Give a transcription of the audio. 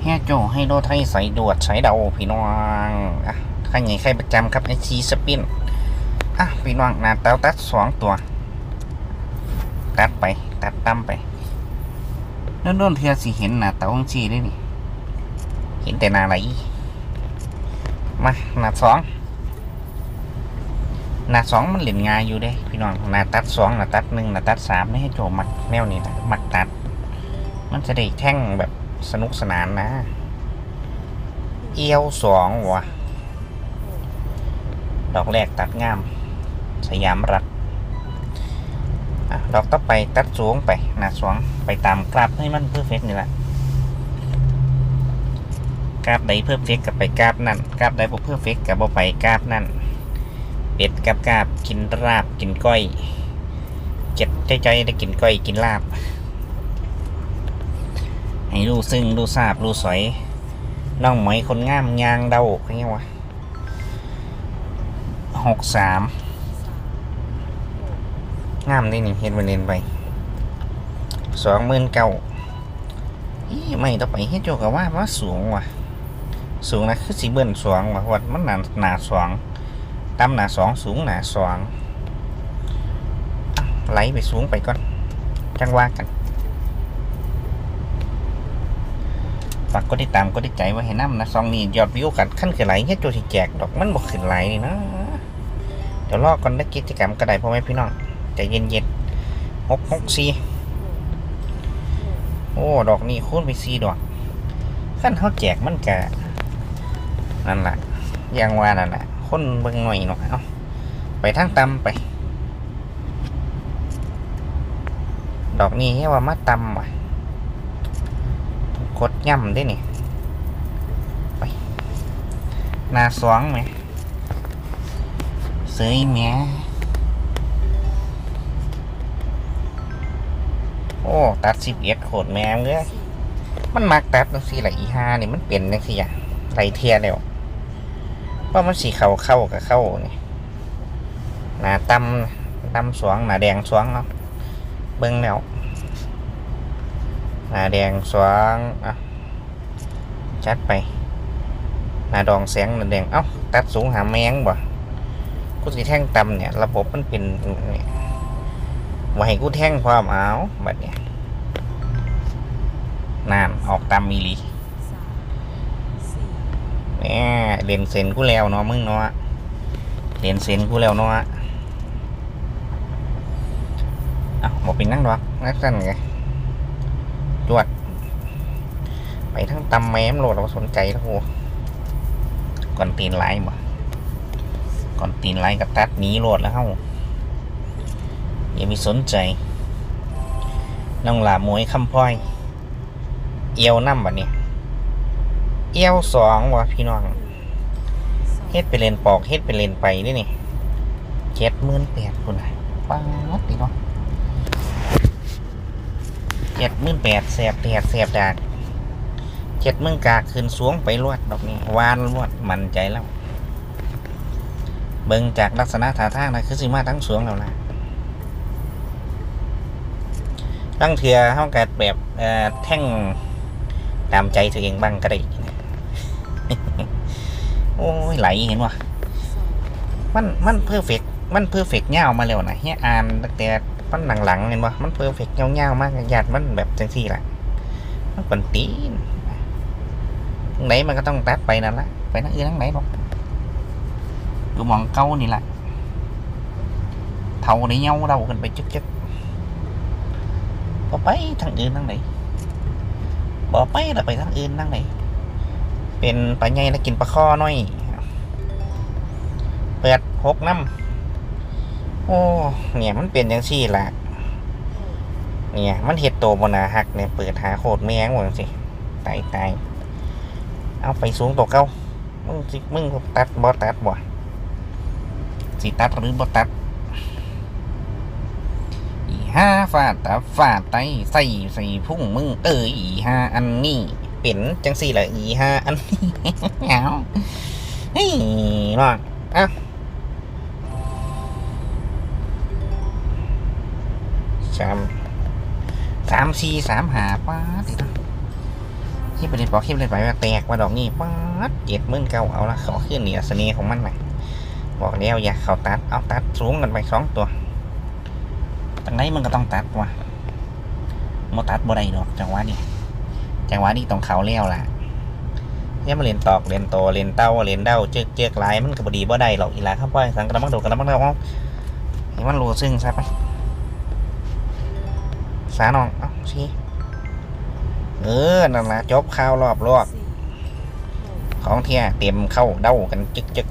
เฮียโจให้โลไทยใส่ดวดใส่เดาพี่น้องอะใครใหญ่ใครประจำครับไอชีสปินอะพี่น้องนาเต้าตัดสองตัว ตัดไป ตัดตั้มไปโน่นๆเทียสิเห็นหนาเต้าของชีได้นี่ เห็นแต่นาไหลมาหนาสองหนาสองมันเหรียญงายอยู่เด้พี่น้องหนาตัดสองหนาตัดหนึ่งหนาตัดสามไม่ให้โจมักแนวนี้นะมักตัด มันจะได้แท่งแบบ สนุกสนานนะ เอียวสองวะดอกแรกตัดงาม สยามรัฐดอกต่อไปตัดสูงไปนาสองไปตามกราฟให้มันเพอร์เฟกนี่แหละกราฟใดเพอร์เฟกกับไปกราฟนั่นกราฟใดบ่เพอร์เฟกกับบ่ไปกราฟนั่นเป็ดกับกราบกินราบกินก้อยเจ็ดใจๆได้กินก้อยกินลาบ ให้ดูซึ่งดูทราบดูสอยน้องหมคนงามยางเดาเขาเรียกว่าหกสามงามได้นี่เห็นวันเรียนไปสองหมื่นเก้าอีไม่ต้องไปเฮ็ดโจกับว่าว่าสูงว่ะ สูงนะคือสีเบิ้ลสองว่ะวัดมันหนาหนาสองต่ำหนาสองสูงหนาสองไหลไปสูงไปก่อนจังว่ากัน ฝากกดติดตามกดติดใจไว้ให้น้ำนะซองนี้ยอดวิวกันขั้นคือไหลเฮ็ดโจสิแจกดอกมันบ่ขึ้นไหลนี่นะเดี๋ยวรอก่อนได้กิจกรรมก็ไดพ่อแม่พี่น้องใจเย็นๆหกหกสี่โอ้ดอกนี้คูณไปสี่ดอกขั้นเขาแจกมันกะนั่นแหละอยังว่านั่นแหละคนเบิ่งหน่อยหน่อยเอาไปทางตำไป ดอกนี้เรียกว่ามาตำว่ะ กดย่ำได้นี่ไปนาสองไหมเสยแหม่โอ้ ตัดสิบเอ็ดโคตรแม่งเลยมันมักตัดจังสี่ละอีห้านี่มันเปลี่ยนจังสี่อะไรเทียแล้วเพราะมันสีเข้าเข้ากับเข้านี่หนาตำตำสวงหนาแดงสวงเนาะเบิ้งแล้ว หน้าแดงสว่างอะจัดไปหน้าดองแสงหน้าแดงเอ้าตัดสูงหาแมงบ่กูสิแท่งต่ำเนี่ยระบบมันเป็นเนี่ยว่าให้กูแท่งความเอาบัดเนี่ยนานออกตามมีลีแหมเรียนเซนกูแล้วเนาะมึงเนาะเรียนเซนกูแล้วเนาะอ้าบอกเป็นนั่งดอกนักสั่นไง จวด ไปทั้งตำแม้มโหลดเราสนใจแล้วโหก่อนตีนไล่บ่ก่อนตีนไล่กับตัดหนีโหลดแล้วเฮ้าอย่ามีสนใจ น้องหลาหมวยคำพ้อย เอียวน้ำบัดเนี่ยเอียวสองวะพี่น้องเฮ็ดไปเลนปอกเฮ็ดไปเลนไปนี่นี่เจ็ดหมื่นแปดคุณนะป้าดพี่น้อง เจ็ดมื่นแปดแสบแดดแสบดากเจ็ดมื่นกาขึ้นสวงไปรวดดอกนี้วานรวดมันใจแล้ว เบิ่งจากลักษณะท่าทางนะคือสิมาทั้งสวงแล้วนะตั้งเถื่อห้องกัดแบบแท่งตามใจตัวเองบ้างก็ได้โอ้ยไหลเห็นวะมันมันเพอร์เฟกมันเพอร์เฟกเงามาแล้วนะเฮียอ่านตั้งแต่ มันหลังๆเห็นปะมันเพอร์เฟกต์เงาๆมากหยาดมันแบบจังสี่แหละมันเป็นตีนไหนมันก็ต้องตัดไปนั่นละไปนั่งอื่นนั่งไหนหรอกดูมองเก้านี่แหละเท่าในเงาเรากันไปจึกๆพอไปทางอื่นนั่งไหนบอไปแล้วไปทางอื่นนั่งไหนเป็นปลาใหญ่แล้วกินปลาข้อน้อยเปิดหกน้ำ โอ้เนี่ยมันเป็นยังซี่ละเนี่ยมันเห็ดโตบนาหักเนี่ยเปิดหาโคตรแมงหมดสิตายตายเอาไปสูงตัวเก้ามึงสิมึงตัดบ่ตัดบ่สิตัดหรือบ่ตัดอีห้าฟาดตาฟาดไตใส่ใส่พุ่งมึงเอออีห้าอันนี้เป็นจังสี่ละอีห้าอันนี้เอาเฮ้ยน้องอะ สามสามสี่สามหาป้าติดที่ประเด็นบอกที่ประเด็นไปว่าแตกว่าดอกนี่ป๊าดเจ็ดหมื่นเก้าเอาละขอขึ้นนี่ละเสน่ห์ของมันนะบอกแล้วอย่าเขาตัดเอาตัดสูงกันไปสองตัวตั้งไหนมันก็ต้องตัดว่ะโมตัดบ่ได้ดอกจังหวะนี้จังหวะนี้ต้องเขาเลี้ยวล่ะเนี่ยมาเรียนตอกเรียนโตเรียนเต้าเรียนเด้าเจือกเจือกลายมันก็บดีบ่ได้หรอกอีหลาครับว่าสังกระมังโดดกระมังเด้าเอมันรู้ซึ่งซะไป สาน้องเอ้าสิเออนั่นละจบข่าวรอบรอบของเที่ยเต็มเข้าเด้ากันจึกจึก